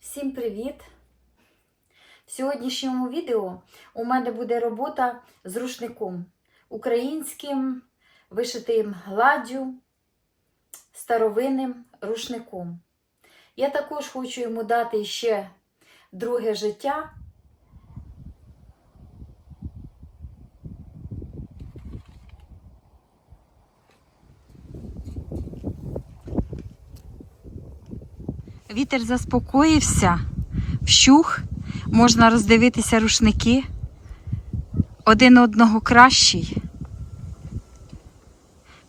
Всім привіт! В сьогоднішньому відео у мене буде робота з рушником українським, вишитим гладдю, старовинним рушником. Я також хочу йому дати ще друге життя. Вітер заспокоївся, вщух, можна роздивитися рушники. Один одного кращий.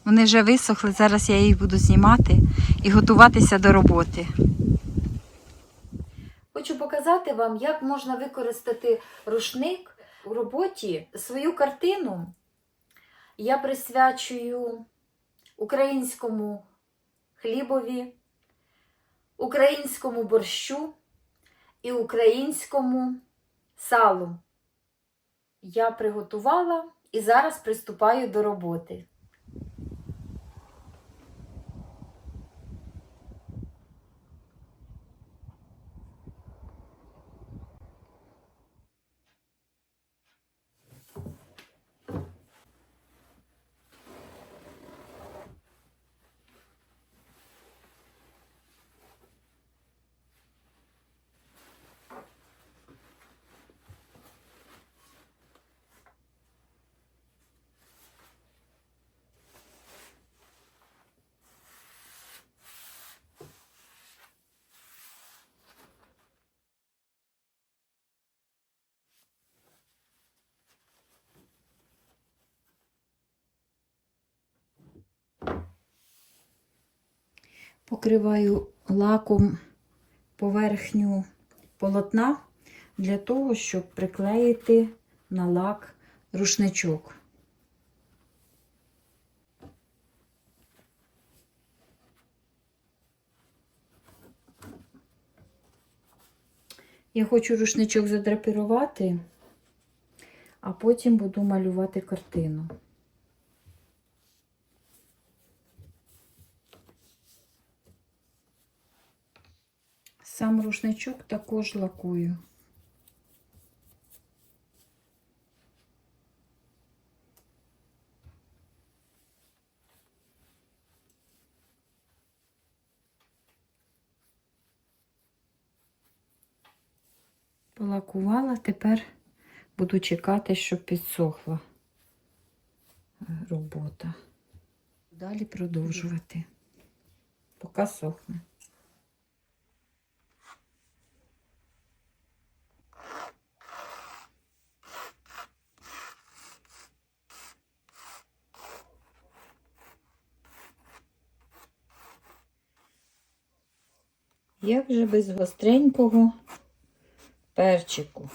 Вони вже висохли, зараз я їх буду знімати і готуватися до роботи. Хочу показати вам, як можна використати рушник у роботі. Свою картину я присвячую українському хлібові українському борщу і українському салу. Я приготувала і зараз приступаю до роботи. Покриваю лаком поверхню полотна для того, щоб приклеїти на лак рушничок. Я хочу рушничок задрапірувати, а потім буду малювати картину. Сам рушничок також лакую. Полакувала, тепер буду чекати, щоб підсохла е, робота. Далі продовжувати, поки сохне. Як же без гостренького перчику?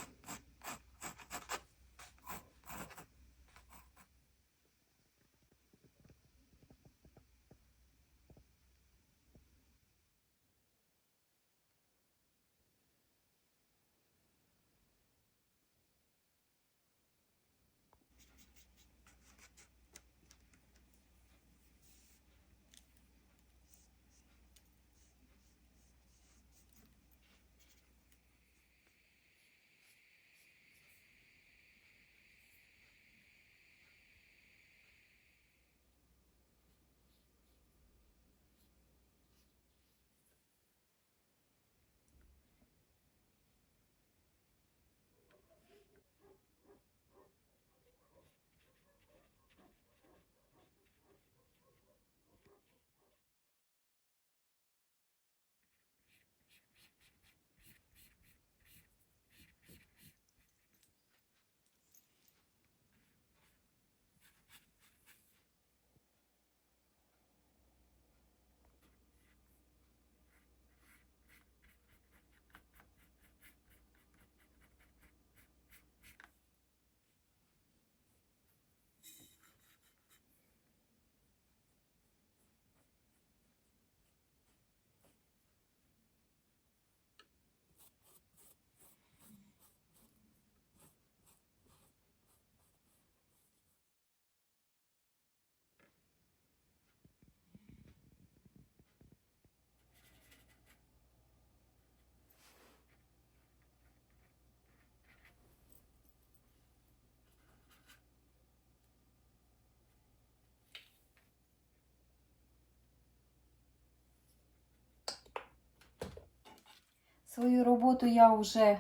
Свою роботу я вже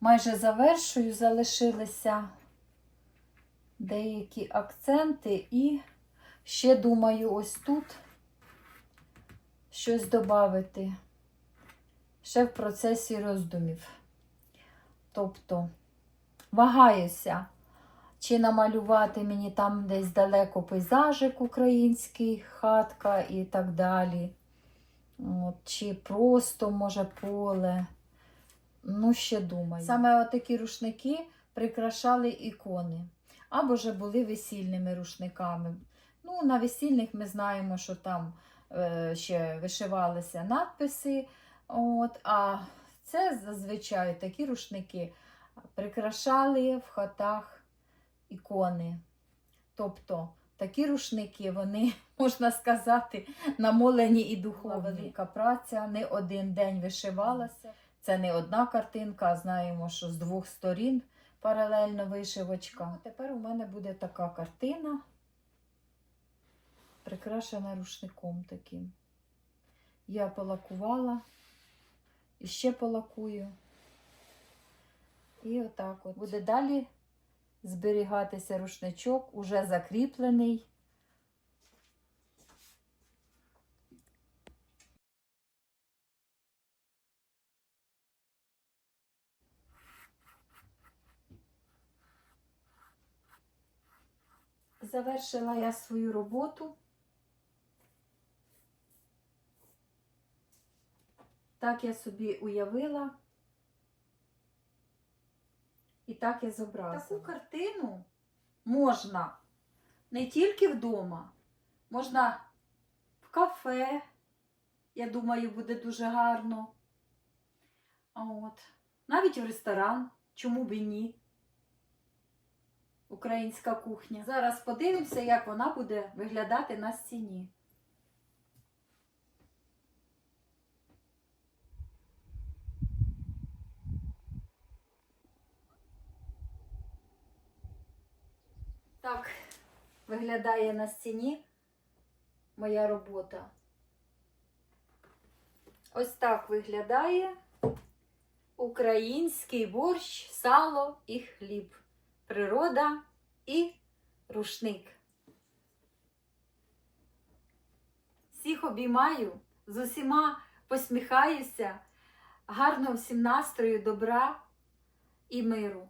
майже завершую, залишилися деякі акценти і ще думаю ось тут щось додати. Ще в процесі роздумів. Тобто вагаюся, чи намалювати мені там десь далеко пейзажик український, хатка і так далі. От, чи просто, може, поле. Ну, ще думаю. Саме отакі рушники прикрашали ікони. Або ж були весільними рушниками. Ну, на весільних ми знаємо, що там е, ще вишивалися надписи. От, а це зазвичай такі рушники прикрашали в хатах ікони. Тобто такі рушники, вони, можна сказати, намолені і духовні. Велика праця, не один день вишивалася. Це не одна картинка, а знаємо, що з двох сторін паралельно вишивочка. Ну, тепер у мене буде така картина, прикрашена рушником таким. Я полакувала і ще полакую. І отак от. Буде далі зберігатися рушничок, уже закріплений. Завершила я свою роботу. Так я собі уявила. І так я зобразила. Таку картину можна не тільки вдома, можна в кафе. Я думаю, буде дуже гарно. От. Навіть в ресторан, чому б і ні. Українська кухня. Зараз подивимося, як вона буде виглядати на стіні. Так виглядає на стіні моя робота. Ось так виглядає український борщ, сало і хліб, природа і рушник. Всіх обіймаю, з усіма посміхаюся, гарного всім настрою, добра і миру.